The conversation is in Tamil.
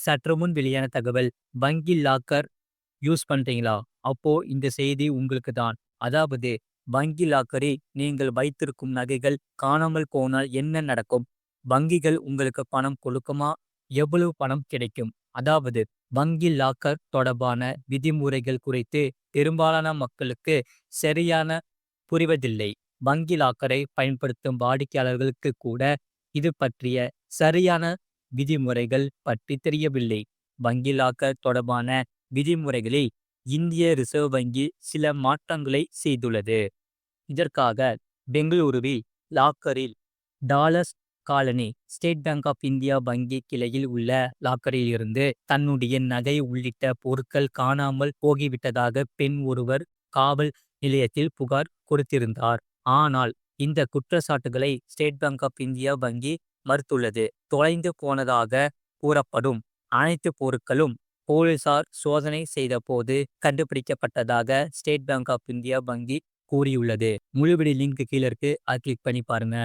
சற்று முன் வெளியான தகவல் வங்கி லாக்கர் யூஸ் பண்றீங்களா? அப்போ இந்த செய்தி உங்களுக்கு தான். அதாவது வங்கி லாக்கரில் நீங்கள் வைத்திருக்கும் நகைகள் காணாமல் போனால் என்ன நடக்கும்? வங்கிகள் உங்களுக்கு பணம் கொடுக்குமா? எவ்வளவு பணம் கிடைக்கும்? அதாவது வங்கி லாக்கர் தொடர்பான விதிமுறைகள் குறித்து பெரும்பாலான மக்களுக்கு சரியான புரிவதில்லை. வங்கி லாக்கரை பயன்படுத்தும் வாடிக்கையாளர்களுக்கு கூட இது பற்றிய சரியான விதிமுறைகள் பற்றி தெரியவில்லை. வங்கி லாக்கர் தொடர்பான விதிமுறைகளில் இந்திய ரிசர்வ் வங்கி சில மாற்றங்களை செய்துள்ளது. இதற்காக பெங்களூருவில் லாக்கரில் dollars colony State Bank of India வங்கி கிளையில் உள்ள லாக்கரில் இருந்து தன்னுடைய நகை உள்ளிட்ட பொருட்கள் காணாமல் போகிவிட்டதாக பெண் ஒருவர் காவல் நிலையத்தில் புகார் கொடுத்திருந்தார். ஆனால் இந்த குற்றச்சாட்டுகளை ஸ்டேட் பேங்க் ஆஃப் இந்தியா வங்கி மறுத்துள்ளது. தொலைந்து போனதாக கூறப்படும் அனைத்து பொருட்களும் போலீசார் சோதனை செய்தபோது கண்டுபிடிக்கப்பட்டதாக ஸ்டேட் பேங்க் ஆஃப் இந்தியா வங்கி கூறியுள்ளது. முழுபடி லிங்க் கீழே இருக்கு. அதை கிளிக் பண்ணி பாருங்க.